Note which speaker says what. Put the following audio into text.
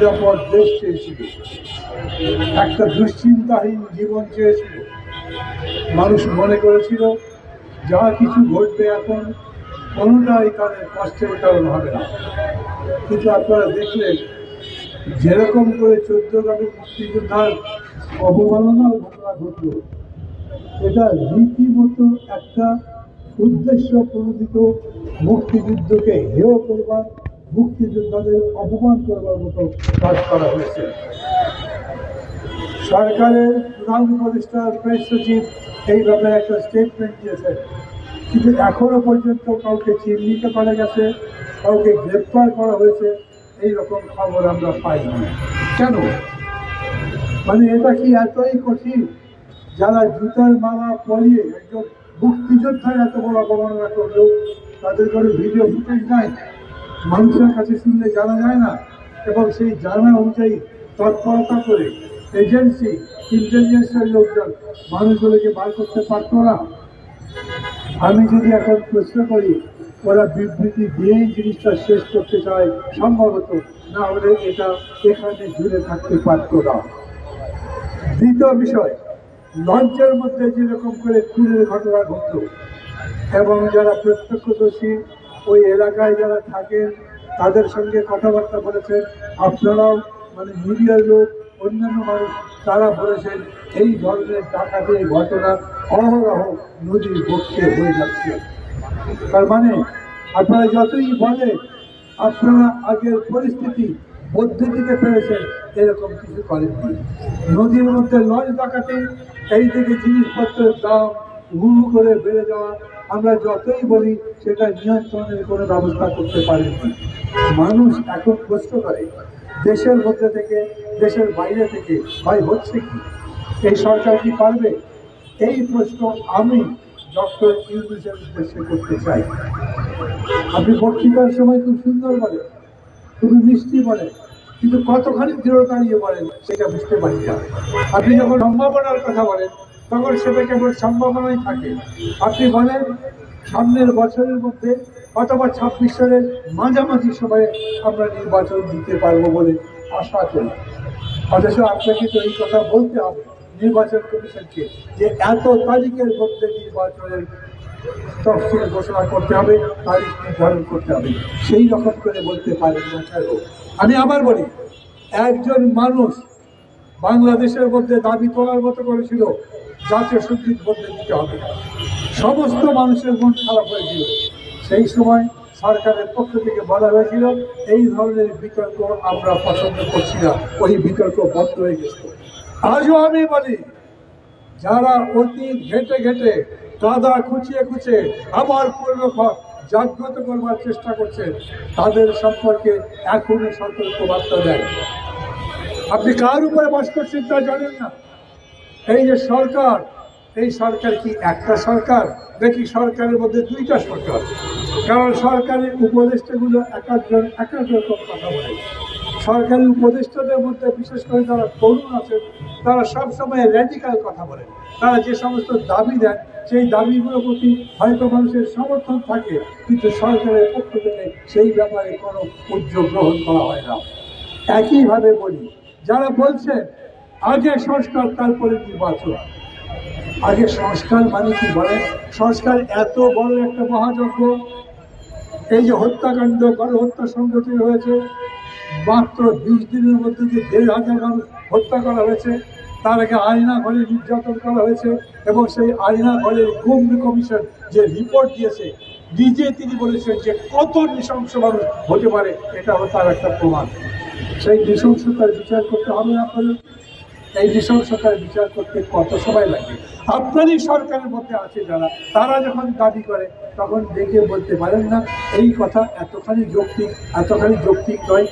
Speaker 1: নিরাপদ দেশ চেয়েছিল। একটা দুশ্চিন্তাহীন জীবন চেয়েছিল। মানুষ মনে করেছিল, যা কিছু ঘটবে এখন কোনোটাই তাদের কষ্টের কারণ হবে না। কিন্তু আপনারা দেখলেন, যেরকম করে চোদ্দ গ্রামে মুক্তিযোদ্ধার অবমাননার ঘটনা ঘটল, এটা রীতিমতো একটা উদ্দেশ্য প্রণোদিত মুক্তিযুদ্ধকে হেয় করবার মুক্তিযোদ্ধাদের অপমান করবার মতো কাজ করা হয়েছে। সরকারের প্রধান উপদেষ্টা প্রেস সচিব এই ব্যাপারে একটা স্টেটমেন্ট দিয়েছে কিন্তু এখনও পর্যন্ত কাউকে চিহ্নিত করা গেছে, কাউকে গ্রেপ্তার করা হয়েছে এই রকম খবর আমরা পাইনি কেন? মানে এটা কি এতই কঠিন? যারা জুতার মালা পরিয়ে একজন মুক্তিযোদ্ধা এত বড় অবমাননা করলেও তাদের কোনো ভিডিও ফুটেজ নাই? মানুষের কাছে শুনলে জানা যায় না। এবং সেই জানা অনুযায়ী তৎপরতা করে এজেন্সি ইন্টেলিজেন্সের লোকজন মানুষগুলোকে বার করতে পারতো না। আমি যদি এখন প্রশ্ন করি, ওরা বিবৃতি দিয়েই জিনিসটা শেষ করতে চায় সম্ভবত, না হলে এটা এখানে জুড়ে থাকতে পারতো না। দ্বিতীয় বিষয়, লঞ্চের মধ্যে যেরকম করে খুনের ঘটনা ঘটল, এবং যারা প্রত্যক্ষদর্শী ওই এলাকায় যারা থাকেন, তাদের সঙ্গে কথাবার্তা বলেছেন আপনারাও মানে মিডিয়ার লোক, অন্যান্য মানুষ, তারা বলেছেন, এই ধরনের ডাকাতের ঘটনা অহরহ নদীর বক্ষে হয়ে যাচ্ছে। তার মানে আপনারা যতই বলেন, আপনারা আগের পরিস্থিতি মধ্যে দিতে পেরেছেন, এরকম কিছু করেননি। নদীর মধ্যে লঞ্চ ডাকাতে এই থেকে জিনিসপত্রের দাম হু করে বেড়ে যাওয়া আমরা যতই বলি, সেটা নিয়ন্ত্রণের কোনো ব্যবস্থা করতে পারেনি। মানুষ এখন প্রশ্ন করে, দেশের মধ্যে থেকে, দেশের বাইরে থেকে, ভাই, হচ্ছে কি? এই সরকার কি পারবে? এই প্রশ্ন আমি ডক্টর ইউনুসের উদ্দেশ্যে করতে চাই। আপনি বক্তৃতার সময় খুব সুন্দর বলেন, খুবই মিষ্টি বলেন, কিন্তু কতখানি দৃঢ়তা নিয়ে বলেন, সেটা বুঝতে পারি না। আপনি যখন সম্ভাবনার কথা বলেন তখন সেটা কেবল সম্ভাবনাই থাকে। আপনি বলেন, সামনের বছরের মধ্যে অথবা ছাব্বিশ সালের মাঝামাঝি সময়ে আমরা নির্বাচন দিতে পারব বলে আশা করি। অথচ আপনাকে তো এই কথা বলতে হবে, নির্বাচন কমিশনকে, যে এত তারিখের মধ্যে নির্বাচনের তফসিল ঘোষণা করতে হবে, তারিখ নির্ধারণ করতে হবে। সেই রকম করে বলতে পারেন না কেন? আমি আবার বলি, একজন মানুষ বাংলাদেশের মধ্যে দাবি তোলার মতো করেছিল, জাতীয় সংগীত বলতে দিতে হবে সমস্ত মানুষের মন খারাপ হয়েছিল। সেই সময় সরকারের পক্ষ থেকে বলা হয়েছিল, এই ধরনের বিতর্ক আমরা পছন্দ করছি না, ওই বিতর্ক বন্ধ হয়ে গেছে। আজও আমি বলি, যারা অতীত ঘেটে ঘেটে কাদা খুঁচিয়ে খুঁচিয়ে আমার পূর্ণক্ষণ জাগ্রত করবার চেষ্টা করছে, তাদের সম্পর্কে এখনই সতর্ক বার্তা দেয়। আপনি কার উপরে বাস করছেন তা জানেন না। এই যে সরকার, এই সরকার কি একটা সরকার? নাকি সরকারের মধ্যে দুইটা সরকার? কারণ সরকারের উপদেষ্টাগুলো এক একজন এক এক রকম কথা বলে। সরকারি উপদেষ্টাদের মধ্যে বিশেষ করে যারা তরুণ আছেন, তারা সবসময় র্যাডিক্যাল কথা বলেন তারা যে সমস্ত দাবি দেন, সেই দাবিগুলোর প্রতি হয়তো মানুষের সমর্থন থাকে, কিন্তু সরকারের পক্ষ থেকে সেই ব্যাপারে কোনো উদ্যোগ গ্রহণ করা হয় না। একইভাবে বলি যারা বলছেন আগে সংস্কার, তারপরে নির্বাচন। আগে সংস্কার মানে কি বলেন সংস্কার এত বড় একটা মহাযজ্ঞ, এই যে হত্যাকাণ্ড, গণহত্যা সংগঠিত হয়েছে, মাত্র বিশ দিনের মধ্যে যে দেড় হাজার মানুষ হত্যা করা হয়েছে, তার আগে আয়না ঘরে নির্যাতন করা হয়েছে, এবং সেই আয়না ঘরের গুম কমিশন যে রিপোর্ট দিয়েছে, নিজে তিনি বলেছেন যে কত নৃশংস মানুষ হতে পারে, এটা তার একটা প্রমাণ। সেই নৃশংসতার বিচার করতে হবে আপনাদের। এই নৃশংসতার বিচার করতে কত সময় লাগে? আপনারই সরকারের মধ্যে আছে যারা, তারা যখন দাবি করে, তখন দেখে বলতে পারেন না, এই কথা এতখানি যৌক্তিক এতখানি যৌক্তিক নয়।